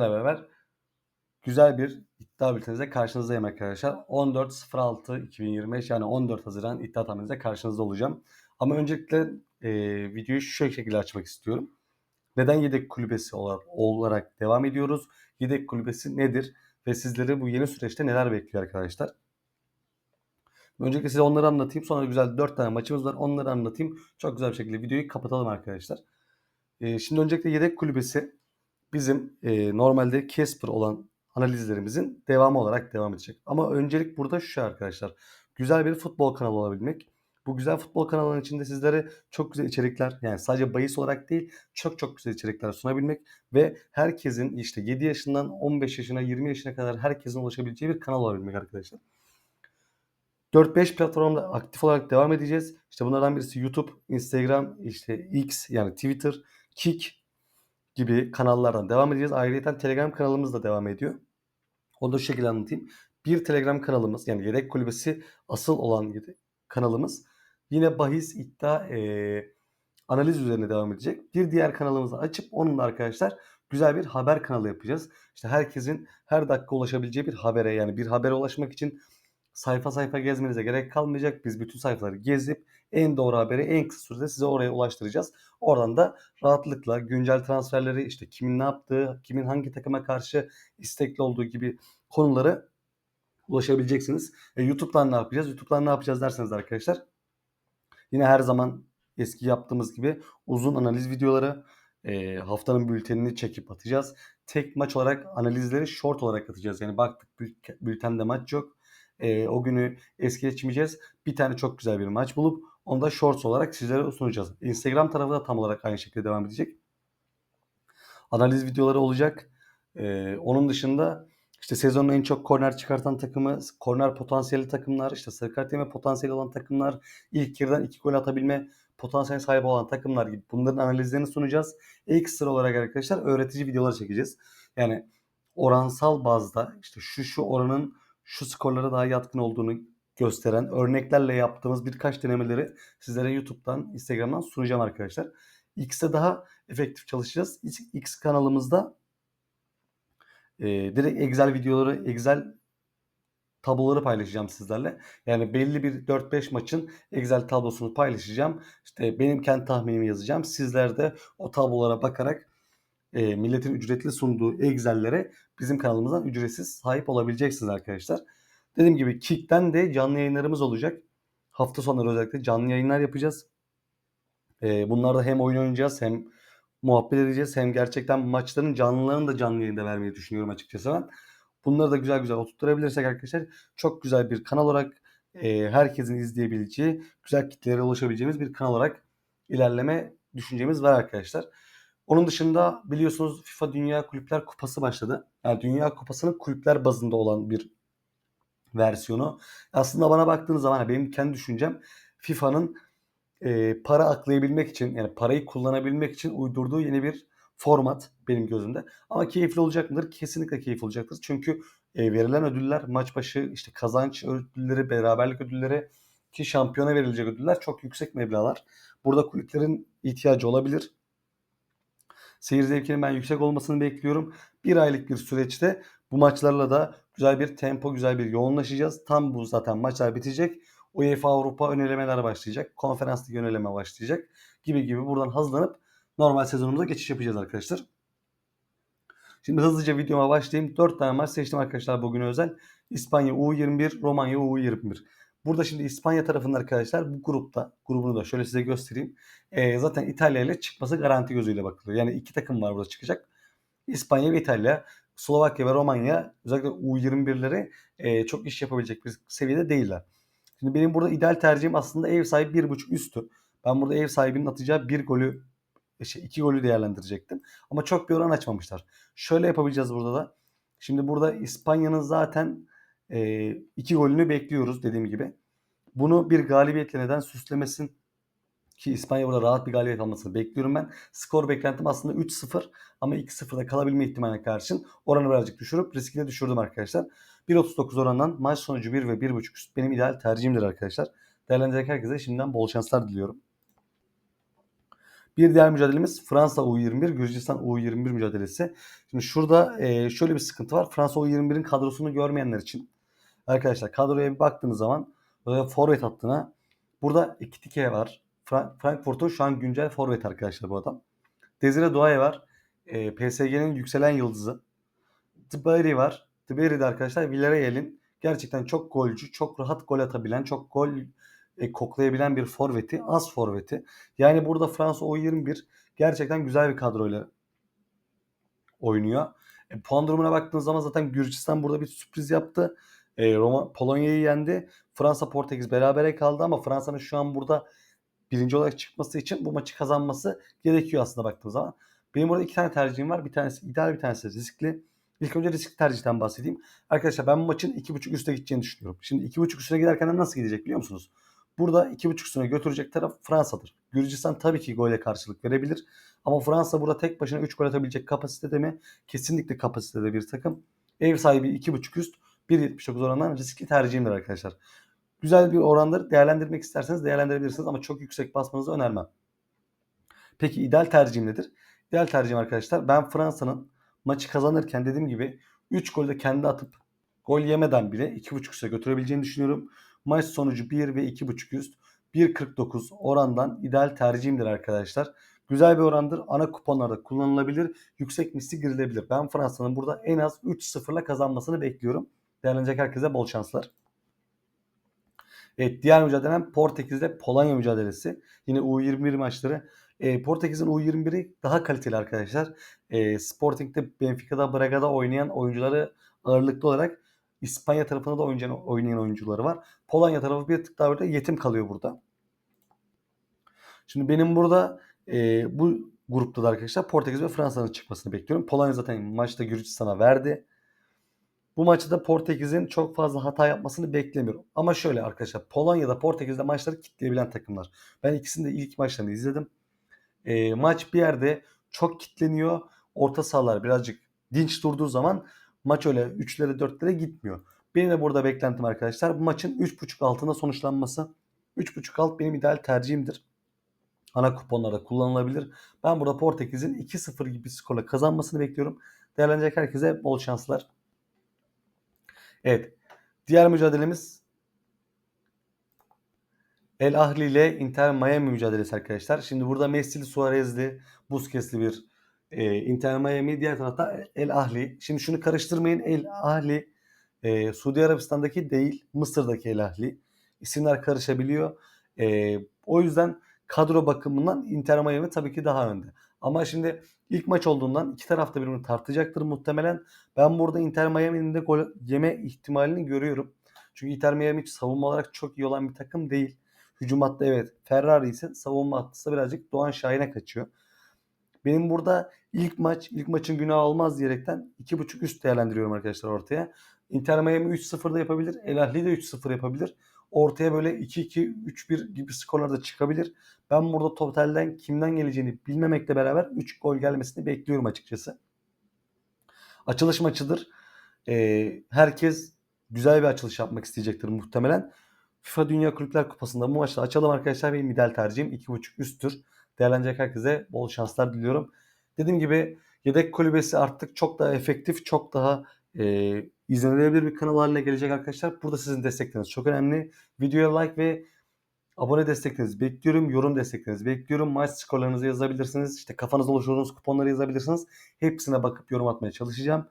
beraber güzel bir iddia bültenizle karşınızdayım arkadaşlar. 14.06.2025 yani 14 Haziran iddia tahmininizle karşınızda olacağım. Ama öncelikle e, videoyu şu şekilde açmak istiyorum. Neden yedek kulübesi olarak, olarak devam ediyoruz? Yedek kulübesi nedir? Ve sizleri bu yeni süreçte neler bekliyor arkadaşlar? Öncelikle size onları anlatayım. Sonra güzel 4 tane maçımız var. Onları anlatayım. Çok güzel bir şekilde videoyu kapatalım arkadaşlar. E, şimdi öncelikle yedek kulübesi bizim e, normalde Casper olan analizlerimizin devamı olarak devam edecek. Ama öncelik burada şu şey arkadaşlar. Güzel bir futbol kanalı olabilmek. Bu güzel futbol kanalının içinde sizlere çok güzel içerikler yani sadece bahis olarak değil çok çok güzel içerikler sunabilmek ve herkesin işte 7 yaşından 15 yaşına 20 yaşına kadar herkesin ulaşabileceği bir kanal olabilmek arkadaşlar. 4-5 platformda aktif olarak devam edeceğiz. İşte bunlardan birisi YouTube, Instagram, işte X yani Twitter, Kik gibi kanallardan devam edeceğiz. Ayrıca Telegram kanalımız da devam ediyor. Onu da şu şekilde anlatayım. Bir Telegram kanalımız yani yedek kulübesi asıl olan kanalımız yine bahis iddia e, analiz üzerine devam edecek. Bir diğer kanalımızı açıp onunla arkadaşlar güzel bir haber kanalı yapacağız. İşte herkesin her dakika ulaşabileceği bir habere yani bir habere ulaşmak için sayfa sayfa gezmenize gerek kalmayacak. Biz bütün sayfaları gezip en doğru haberi en kısa sürede size oraya ulaştıracağız. Oradan da rahatlıkla güncel transferleri işte kimin ne yaptığı, kimin hangi takıma karşı istekli olduğu gibi konuları ulaşabileceksiniz. E, YouTube'dan ne yapacağız? YouTube'dan ne yapacağız derseniz arkadaşlar. Yine her zaman eski yaptığımız gibi uzun analiz videoları, e, haftanın bültenini çekip atacağız. Tek maç olarak analizleri short olarak atacağız. Yani baktık bültende maç yok e, o günü es geçmeyeceğiz. Bir tane çok güzel bir maç bulup onu da shorts olarak sizlere sunacağız. Instagram tarafı da tam olarak aynı şekilde devam edecek. Analiz videoları olacak. Ee, onun dışında işte sezonun en çok korner çıkartan takımı, korner potansiyeli takımlar, işte sarı kart yeme potansiyeli olan takımlar, ilk yarıdan iki gol atabilme potansiyel sahibi olan takımlar gibi bunların analizlerini sunacağız. Ekstra olarak arkadaşlar öğretici videolar çekeceğiz. Yani oransal bazda işte şu şu oranın şu skorlara daha yatkın olduğunu gösteren örneklerle yaptığımız birkaç denemeleri sizlere YouTube'dan, Instagram'dan sunacağım arkadaşlar. X'e daha efektif çalışacağız. X kanalımızda e, direkt Excel videoları, Excel tabloları paylaşacağım sizlerle. Yani belli bir 4-5 maçın Excel tablosunu paylaşacağım. İşte benim kendi tahminimi yazacağım. Sizler de o tablolara bakarak e, milletin ücretli sunduğu Excel'lere bizim kanalımızdan ücretsiz sahip olabileceksiniz arkadaşlar. Dediğim gibi Kick'ten de canlı yayınlarımız olacak. Hafta sonları özellikle canlı yayınlar yapacağız. E, bunlarda hem oyun oynayacağız hem muhabbet edeceğiz hem gerçekten maçların canlılarını da canlı yayında vermeyi düşünüyorum açıkçası ben. Bunları da güzel güzel oturtturabilirsek arkadaşlar çok güzel bir kanal olarak e, herkesin izleyebileceği, güzel kitlelere ulaşabileceğimiz bir kanal olarak ilerleme düşüncemiz var arkadaşlar. Onun dışında biliyorsunuz FIFA Dünya Kulüpler Kupası başladı. Yani Dünya Kupası'nın kulüpler bazında olan bir versiyonu. Aslında bana baktığınız zaman hani benim kendi düşüncem FIFA'nın e, para aklayabilmek için yani parayı kullanabilmek için uydurduğu yeni bir format benim gözümde. Ama keyifli olacak mıdır? Kesinlikle keyifli olacaktır. Çünkü e, verilen ödüller maç başı işte kazanç ödülleri, beraberlik ödülleri ki şampiyona verilecek ödüller çok yüksek meblağlar. Burada kulüplerin ihtiyacı olabilir. Seyir zevkinin ben yüksek olmasını bekliyorum. Bir aylık bir süreçte bu maçlarla da güzel bir tempo, güzel bir yoğunlaşacağız. Tam bu zaten maçlar bitecek. UEFA Avrupa önelemeler başlayacak. Konferans ligi öneleme başlayacak. Gibi gibi buradan hazırlanıp normal sezonumuza geçiş yapacağız arkadaşlar. Şimdi hızlıca videoma başlayayım. 4 tane maç seçtim arkadaşlar bugün özel. İspanya U21, Romanya U21. Burada şimdi İspanya tarafında arkadaşlar bu grupta grubunu da şöyle size göstereyim. E, zaten İtalya ile çıkması garanti gözüyle bakılıyor. Yani iki takım var burada çıkacak. İspanya ve İtalya. Slovakya ve Romanya özellikle U21'leri e, çok iş yapabilecek bir seviyede değiller. Şimdi benim burada ideal tercihim aslında ev sahibi 1.5 üstü. Ben burada ev sahibinin atacağı bir golü şey, iki golü değerlendirecektim. Ama çok bir oran açmamışlar. Şöyle yapabileceğiz burada da. Şimdi burada İspanya'nın zaten e, iki golünü bekliyoruz dediğim gibi. Bunu bir galibiyetle neden süslemesin ki İspanya burada rahat bir galibiyet almasını bekliyorum ben. Skor beklentim aslında 3-0 ama 2-0'da kalabilme ihtimaline karşın oranı birazcık düşürüp riskini düşürdüm arkadaşlar. 1.39 orandan maç sonucu 1 ve 1.5 üst benim ideal tercihimdir arkadaşlar. Değerlendirecek herkese şimdiden bol şanslar diliyorum. Bir diğer mücadelemiz Fransa U21, Gürcistan U21 mücadelesi. Şimdi şurada şöyle bir sıkıntı var. Fransa U21'in kadrosunu görmeyenler için. Arkadaşlar kadroya bir baktığınız zaman böyle forvet hattına burada Ekitike var. Fra- Frankfurt'un şu an güncel forvet arkadaşlar bu adam. Desire Douay var. E, PSG'nin yükselen yıldızı. Tiberi var. Tiberi de arkadaşlar Villarreal'in gerçekten çok golcü, çok rahat gol atabilen, çok gol e, koklayabilen bir forveti, az forveti. Yani burada Fransa U21 gerçekten güzel bir kadroyla oynuyor. E, puan durumuna baktığınız zaman zaten Gürcistan burada bir sürpriz yaptı. E, Roma Polonya'yı yendi. Fransa Portekiz berabere kaldı ama Fransa'nın şu an burada birinci olarak çıkması için bu maçı kazanması gerekiyor aslında baktığınız zaman. Benim burada iki tane tercihim var. Bir tanesi ideal, bir tanesi riskli. İlk önce riskli tercihten bahsedeyim. Arkadaşlar ben bu maçın 2.5 üste gideceğini düşünüyorum. Şimdi 2.5 üstüne giderken de nasıl gidecek biliyor musunuz? Burada 2.5 üstüne götürecek taraf Fransa'dır. Gürcistan tabii ki gole karşılık verebilir. Ama Fransa burada tek başına 3 gol atabilecek kapasitede mi? Kesinlikle kapasitede bir takım. Ev sahibi 2.5 üst 1.79 oranından riskli tercihimdir arkadaşlar. Güzel bir orandır. Değerlendirmek isterseniz değerlendirebilirsiniz ama çok yüksek basmanızı önermem. Peki ideal tercihim nedir? İdeal tercihim arkadaşlar ben Fransa'nın maçı kazanırken dediğim gibi 3 golü de kendi atıp gol yemeden bile 2.5 üste götürebileceğini düşünüyorum. Maç sonucu 1 ve 2.5 üst 1.49 orandan ideal tercihimdir arkadaşlar. Güzel bir orandır. Ana kuponlarda kullanılabilir. Yüksek misli girilebilir. Ben Fransa'nın burada en az 3-0'la kazanmasını bekliyorum. Değerlenecek herkese bol şanslar. Evet diğer mücadelem Portekiz'de Polonya mücadelesi. Yine U21 maçları. E, Portekiz'in U21'i daha kaliteli arkadaşlar. E, Sporting'de, Benfica'da, Braga'da oynayan oyuncuları ağırlıklı olarak İspanya tarafında da oynayan, oynayan oyuncuları var. Polonya tarafı bir tık daha böyle yetim kalıyor burada. Şimdi benim burada e, bu grupta da arkadaşlar Portekiz ve Fransa'nın çıkmasını bekliyorum. Polonya zaten maçta Gürcistan'a verdi. Bu maçta da Portekiz'in çok fazla hata yapmasını beklemiyorum. Ama şöyle arkadaşlar Polonya'da Portekiz'de maçları kitleyebilen takımlar. Ben ikisini de ilk maçlarını izledim. E, maç bir yerde çok kitleniyor. Orta sahalar birazcık dinç durduğu zaman maç öyle 3'lere 4'lere gitmiyor. Benim de burada beklentim arkadaşlar bu maçın 3.5 altında sonuçlanması. 3.5 alt benim ideal tercihimdir. Ana kuponlarda kullanılabilir. Ben burada Portekiz'in 2-0 gibi bir skorla kazanmasını bekliyorum. Değerlenecek herkese bol şanslar. Evet. Diğer mücadelemiz El Ahli ile Inter Miami mücadelesi arkadaşlar. Şimdi burada Messi'li, Suarez'li, Busquets'li bir e, Inter Miami. Diğer tarafta El Ahli. Şimdi şunu karıştırmayın. El Ahli e, Suudi Arabistan'daki değil Mısır'daki El Ahli. İsimler karışabiliyor. E, o yüzden kadro bakımından Inter Miami tabii ki daha önde. Ama şimdi ilk maç olduğundan iki tarafta birbirini tartacaktır muhtemelen. Ben burada Inter Miami'nin de gol yeme ihtimalini görüyorum. Çünkü Inter Miami hiç savunma olarak çok iyi olan bir takım değil. Hücum hattı evet Ferrari ise savunma hattı birazcık Doğan Şahin'e kaçıyor. Benim burada ilk maç, ilk maçın günah olmaz diyerekten 2.5 üst değerlendiriyorum arkadaşlar ortaya. Inter Miami 3-0 da yapabilir. El Ahli de 3-0 yapabilir. Ortaya böyle 2-2, 3-1 gibi skorlar da çıkabilir. Ben burada totalden kimden geleceğini bilmemekle beraber 3 gol gelmesini bekliyorum açıkçası. Açılış maçıdır. Ee, herkes güzel bir açılış yapmak isteyecektir muhtemelen. FIFA Dünya Kulüpler Kupası'nda bu maçta açalım arkadaşlar. Benim ideal tercihim 2.5 üsttür. Değerlenecek herkese bol şanslar diliyorum. Dediğim gibi yedek kulübesi artık çok daha efektif, çok daha e, izlenebilir bir kanal haline gelecek arkadaşlar. Burada sizin destekleriniz çok önemli. Videoya like ve abone desteklerinizi bekliyorum. Yorum desteklerinizi bekliyorum. Maç skorlarınızı yazabilirsiniz. İşte kafanızda oluşturduğunuz kuponları yazabilirsiniz. Hepsine bakıp yorum atmaya çalışacağım.